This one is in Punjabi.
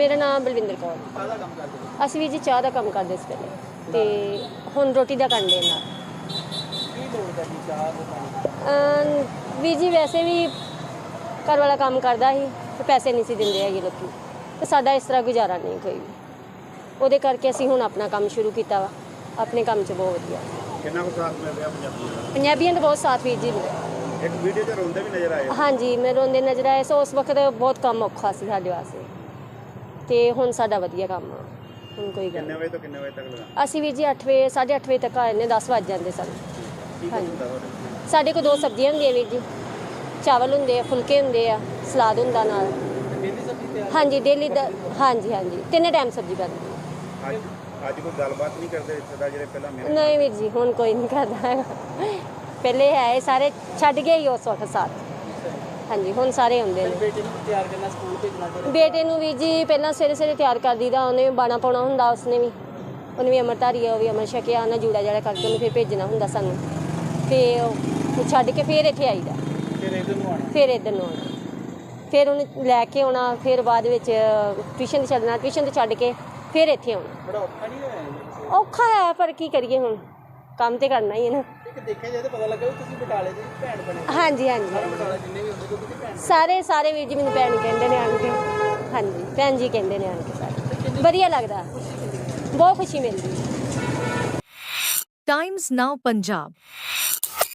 ਮੇਰਾ ਨਾਮ ਬਲਵਿੰਦਰ ਕੌਰ ਕਾਹਦਾ ਕੰਮ ਕਰਦੇ ਅਸੀਂ ਵੀ ਜੀ ਚਾਹ ਦਾ ਕੰਮ ਕਰਦੇ ਸੀ ਪਹਿਲੇ। ਤੇ ਹੁਣ ਰੋਟੀ ਦਾ ਕਰਨ ਦੇ ਨਾਲ ਕੀ ਲੋੜ ਹੈ ਜੀ ਚਾਹ ਦੇ ਪਾਣੀ ਅਮ ਵੀ ਜੀ ਵੈਸੇ ਵੀ ਘਰ ਵਾਲਾ ਕੰਮ ਕਰਦਾ ਸੀ ਤੇ ਪੈਸੇ ਨਹੀਂ ਸੀ ਦਿੰਦੇ ਹੈਗੇ ਲੋਕੀ। ਤੇ ਸਾਡਾ ਇਸ ਤਰ੍ਹਾਂ ਗੁਜ਼ਾਰਾ ਨਹੀਂ ਕੋਈ ਵੀ। ਉਹਦੇ ਕਰਕੇ ਅਸੀਂ ਹੁਣ ਆਪਣਾ ਕੰਮ ਸ਼ੁਰੂ ਕੀਤਾ ਵਾ। ਆਪਣੇ ਕੰਮ 'ਚ ਬਹੁਤ ਵਧੀਆ। ਕਿੰਨਾ ਕੁ ਸਾਥ ਮਿਲ ਰਿਹਾ ਪੰਜਾਬੀਆਂ ਦਾ? ਪੰਜਾਬੀਆਂ ਦਾ ਬਹੁਤ ਸਾਥ ਵੀਰ ਜੀ। ਮਿਲਿਆ ਇੱਕ ਵੀਡੀਓ 'ਚ ਰੋਂਦੇ ਵੀ ਨਜ਼ਰ ਆਏ ਹਾਂਜੀ ਮੈਂ ਰੋਂਦੇ ਨਜ਼ਰ ਆਏ। ਸੋ ਉਸ ਵਕਤ ਬਹੁਤ ਕੰਮ ਔਖਾ ਸੀ ਸਾਡੇ ਵਾਸਤੇ। ਤੇ ਹੁਣ ਸਾਡਾ ਵਧੀਆ ਕੰਮ ਆ। ਹੁਣ ਕੋਈ ਗੱਲ ਕਿੰਨੇ। ਵਜੇ ਤੋਂ ਕਿੰਨੇ ਵਜੇ ਤੱਕ ਲਗਾ? ਅਸੀਂ ਵੀ ਜੀ 8 ਵਜੇ 8:30 ਵਜੇ ਤੱਕ ਆ ਜਾਂਦੇ 10 ਵੱਜ ਜਾਂਦੇ ਸਾਨੂੰ। ਕੀ ਕੁਛ ਹੁੰਦਾ ਤੁਹਾਡੇ ਕੋਲ? ਸਾਡੇ ਕੋਲ ਦੋ ਸਬਜ਼ੀਆਂ ਹੁੰਦੀਆਂ ਵੀਰ ਜੀ। ਚਾਵਲ ਹੁੰਦੇ ਆ ਫੁਲਕੇ ਹੁੰਦੇ ਆ ਸਲਾਦ ਹੁੰਦਾ ਨਾਲ। ਹਾਂਜੀ ਡੇਲੀ ਦਾ ਹਾਂਜੀ ਹਾਂਜੀ। ਤਿੰਨੇ ਟਾਈਮ ਸਬਜ਼ੀ ਬਣਦੀ ਅੱਜ ਅੱਜ ਕੋਈ ਗੱਲਬਾਤ ਨਹੀਂ ਕਰਦੇ ਰਿਸ਼ਤੇਦਾਰ ਜਿਹੜੇ ਪਹਿਲਾਂ ਮੇਰੇ ਨਹੀਂ ਵੀਰ ਜੀ ਹੁਣ ਕੋਈ ਨਹੀਂ ਕਰਦਾ। ਹੈਗਾ ਪਹਿਲੇ ਹੈ ਇਹ ਸਾਰੇ ਛੱਡ ਗਏ ਹੀ ਉਸ ਵਕਤ ਸਾਥ। ਹਾਂਜੀ ਹੁਣ ਸਾਰੇ ਹੁੰਦੇ ਨੇ। ਬੇਟੇ ਨੂੰ ਤਿਆਰ ਕਰਨਾ ਸਕੂਲ ਭੇਜਣਾ ਫਿਰ? ਬੇਟੇ ਨੂੰ ਵੀ ਜੀ ਪਹਿਲਾਂ ਸਵੇਰੇ ਸਵੇਰੇ ਤਿਆਰ ਕਰ ਦੀਦਾ ਉਹਨੇ ਬਾਣਾ ਪਾਉਣਾ ਹੁੰਦਾ ਉਸਨੇ ਵੀ। ਉਹਨੇ ਵੀ ਅਮਰਤਾਰੀ ਆ ਉਹ ਵੀ ਅਮਰ ਛਕਿਆ ਉਹਨਾਂ ਜੂੜਾ ਜਿਹੜਾ ਕਰਕੇ ਉਹਨੂੰ ਫਿਰ ਭੇਜਣਾ ਹੁੰਦਾ ਸਾਨੂੰ। ਤੇ ਉਹ ਛੱਡ ਕੇ ਫਿਰ ਇੱਥੇ ਆਈਦਾ। ਫਿਰ ਇਹਦੇ ਨੂੰ ਆਣਾ ਫਿਰ ਇੱਧਰ ਨੂੰ ਆਉਣਾ। ਫਿਰ ਉਹਨੂੰ ਲੈ ਕੇ ਆਉਣਾ ਫਿਰ ਬਾਅਦ ਵਿੱਚ ਟਿਊਸ਼ਨ ਤੇ ਛੱਡਣਾ ਟਿਊਸ਼ਨ ਤੇ ਛੱਡ ਕੇ ਫਿਰ ਇੱਥੇ ਆਉਣਾ। ਬੜਾ ਔਖਾ ਨਹੀਂ ਹੋਇਆ ਔਖਾ ਹੈ ਪਰ ਕੀ ਕਰੀਏ ਹੁਣ? ਕੰਮ ਤੇ ਕਰਨਾ ਹੀ ਹੈ ਨਾ। ਇੱਕ ਦੇਖਿਆ ਜਾਏ ਤਾਂ ਪਤਾ ਲੱਗਾ ਵੀ ਤੁਸੀਂ ਬਟਾਲੇ ਦੇ ਭੈਣ ਬਣੇ ਹਾਂਜੀ ਹਾਂਜੀ। ਬਟਾਲਾ ਜਿੰਨੇ ਵੀ ਹੁੰਦੇ ਕੋਈ ਤੁਸੀਂ ਭੈਣ ਸਾਰੇ ਸਾਰੇ ਵੀਰ ਜੀ ਮੈਨੂੰ ਭੈਣ ਕਹਿੰਦੇ ਨੇ ਆਣ ਕੇ। ਹਾਂਜੀ ਭੈਣ ਜੀ ਕਹਿੰਦੇ ਨੇ ਆਣ ਕੇ ਸਾਰੇ। ਵਧੀਆ ਲੱਗਦਾ। ਬਹੁਤ ਖੁਸ਼ੀ ਮਿਲਦੀ। ਹੈ Times Now Punjab